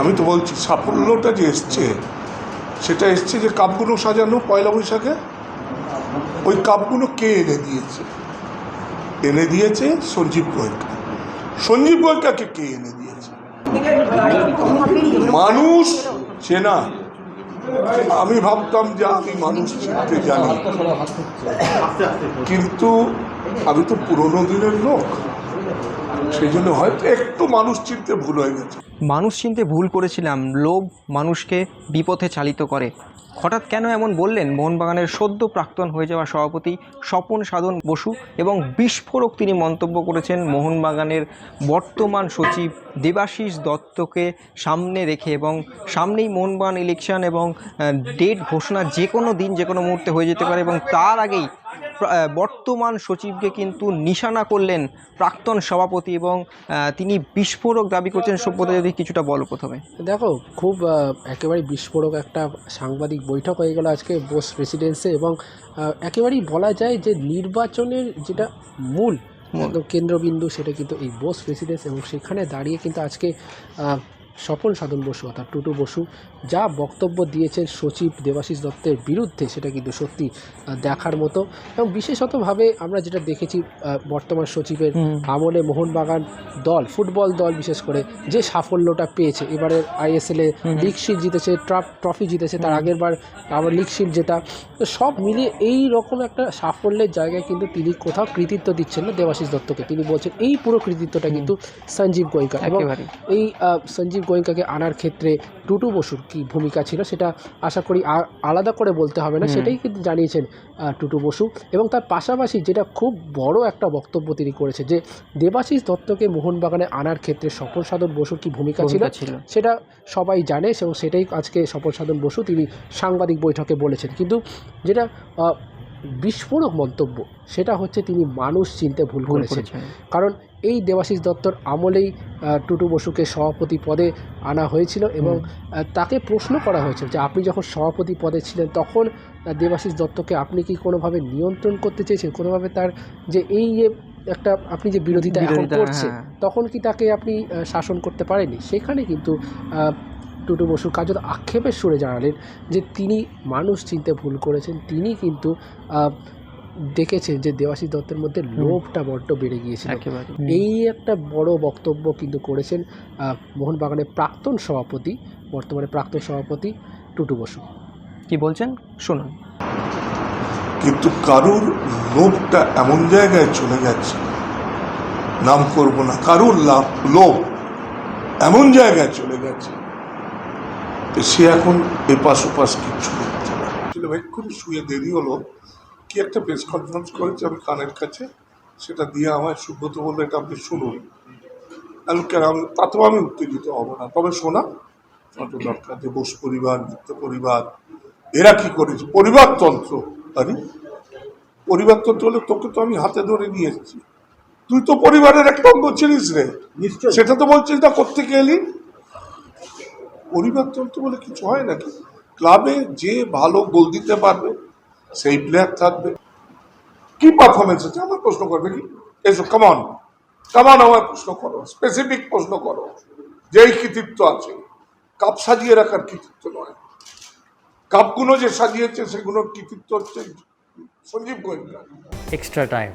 আমি তো বলছি, সাফল্যটা যে এসছে, সেটা এসছে যে কাপগুলো সাজানো, পয়লা বৈশাখে? ওই কাপগুলো কে এনে দিয়েছে? এনে দিয়েছে সঞ্জীব গোয়েঙ্কা সঞ্জীব গোয়েঙ্কাকে কে এনে দিয়েছে? মানুষ চেনা। আমি ভাবতাম যে আমি মানুষ চিনতে জানি। কিন্তু আমি তো পুরোনো দিনের লোক। সেই জন্য হয়তো একটু মানুষ চিনতে ভুল হয়ে গেছে। মানুষ চিনতে ভুল করেছিলাম, লোভ মানুষকে বিপথে চালিত করে। হঠাৎ কেন এমন বললেন? মোহনবাগানের সদ্য প্রাক্তন হয়ে যাওয়া সভাপতি স্বপন সাধন বসু এবং বিস্ফোরক তিনি মন্তব্য করেছেন মোহনবাগানের বর্তমান সচিব দেবাশিস দত্তকে সামনে রেখে এবং সামনেই মোহনবাগান ইলেকশন এবং ডেট ঘোষণা যে কোনো দিন, যে কোনো মুহূর্তে হয়ে যেতে পারে এবং তার আগেই বর্তমান সচিবকে কিন্তু নিশানা করলেন প্রাক্তন সভাপতি এবং তিনি বিস্ফোরক দাবি করছেন সভ্যতা যদি কিছুটা বলো প্রথমে দেখো খুব একেবারে বিস্ফোরক একটা সাংবাদিক বৈঠক হয়ে গেল আজকে বোস রেসিডেন্সে এবং একেবারেই বলা যায় যে নির্বাচনের যেটা মূল। কেন্দ্রবিন্দু সেটা কিন্তু এই বোস রেসিডেন্স এবং সেখানে দাঁড়িয়ে কিন্তু আজকে স্বপন সাধন বসু অর্থাৎ টুটু বসু যা বক্তব্য দিয়েছেন সচিব দেবাশিস দত্তের বিরুদ্ধে সেটা কিন্তু সত্যি দেখার মতো। এবং বিশেষতভাবে আমরা যেটা দেখেছি বর্তমান সচিবের আমলে মোহনবাগান দল ফুটবল দল বিশেষ করে যে সাফল্যটা পেয়েছে। এবারের আইএসএল। লিগ শিট জিতেছে ট্রাফ ট্রফি জিতেছে তার আগের বার আবার লিগ শিট জেতা। তো সব মিলিয়ে এই রকম একটা সাফল্যের জায়গায় কিন্তু তিনি কোথাও কৃতিত্ব দিচ্ছেন না দেবাশিস দত্তকে। তিনি বলছেন এই পুরো কৃতিত্বটা কিন্তু সঞ্জীব গোয়েঙ্কা। এবং এই সঞ্জীব গোয়েঙ্কাকে আনার ক্ষেত্রে টুটু বসুর কী ভূমিকা ছিল সেটা আশা করি আলাদা করে বলতে হবে না সেটাই কিন্তু জানিয়েছেন টুটু বসু। এবং তার পাশাপাশি যেটা খুব বড় একটা বক্তব্য তিনি করেছে যে দেবাশিস দত্তকে মোহনবাগানে আনার ক্ষেত্রে স্বপন সাধন বসুর কী ভূমিকা ছিল সেটা সবাই জানে এবং সেটাই আজকে সফল সাধন বসু তিনি সাংবাদিক বৈঠকে বলেছেন। কিন্তু যেটা বিস্ফোরক মন্তব্য সেটা হচ্ছে তিনি মানুষ চিনতে ভুল করেছেন। কারণ এই দেবাশিস দত্তর আমলেই টুটু বসুকে সভাপতি পদে আনা হয়েছিল এবং তাকে প্রশ্ন করা হয়েছিল যে আপনি যখন সভাপতি পদে ছিলেন তখন দেবাশিস দত্তকে আপনি কি কোনোভাবে নিয়ন্ত্রণ করতে চেয়েছেন? কোনোভাবে তার যে এই যে একটা আপনি যে বিরোধিতা এখন করছে হ্যাঁ। তখন কি তাকে আপনি শাসন করতে পারেননি? সেখানে কিন্তু টুটু বসু কার্যত আক্ষেপের সুরে জানালেন যে তিনি মানুষ চিনতে ভুল করেছেন। তিনি কিন্তু আহ, দেখেছেন যে দেবাশিস দত্তের মধ্যে লোভটা বড্ড বেড়ে গিয়েছিল। একেবারে। এই একটা বড় বক্তব্য কিন্তু করেছেন আহ, মোহনবাগানের প্রাক্তন সভাপতি বর্তমানে প্রাক্তন সভাপতি টুটু বসু। কি বলছেন? শুনুন। কিন্তু কারুর লোভটা এমন জায়গায় চলে গেছে নাম করব না কারুর লাভ লোভ এমন জায়গায় চলে গেছে যে সে এখন এপাশ ওপাশ কিচ্ছু করতে পারে ছিল এক্ষুনি শুয়ে দেরি হলো কি একটা প্রেস কনফারেন্স করেছে আমি কানের কাছে সেটা দিয়ে আমায় সুব্রত বলল এটা আপনি শুনুন। আমি কেন? আমি তাতেও আমি উত্তেজিত হব না। তবে শোনা তো দরকার যে বোস পরিবার মিত্র পরিবার এরা কি করেছে? পরিবারতন্ত্র আরে! পরিবারতন্ত্র হলে তোকে তো আমি হাতে ধরে নিয়ে এসেছি। তুই তো পরিবারের একটা অঙ্গ ছিলিস রে। সেটা তো বলছিস না কোথেকে এলি? পরিবারতন্ত্র বলে কিছু হয় নাকি? ক্লাবে যে ভালো গোল দিতে পারবে সেই প্লেয়ার থাকবে। কি পারফরমেন্স হচ্ছে? আমার প্রশ্ন করবে কি এসো কমন কমন আমার প্রশ্ন করো। স্পেসিফিক প্রশ্ন করো। যেই কৃতিত্ব আছে। কাপ সাজিয়ে রাখার কৃতিত্ব নয়। কাপগুলো যে সাজিয়েছে, সেগুলোর কৃতিত্ব হচ্ছে Sanjiv Goenka extra time.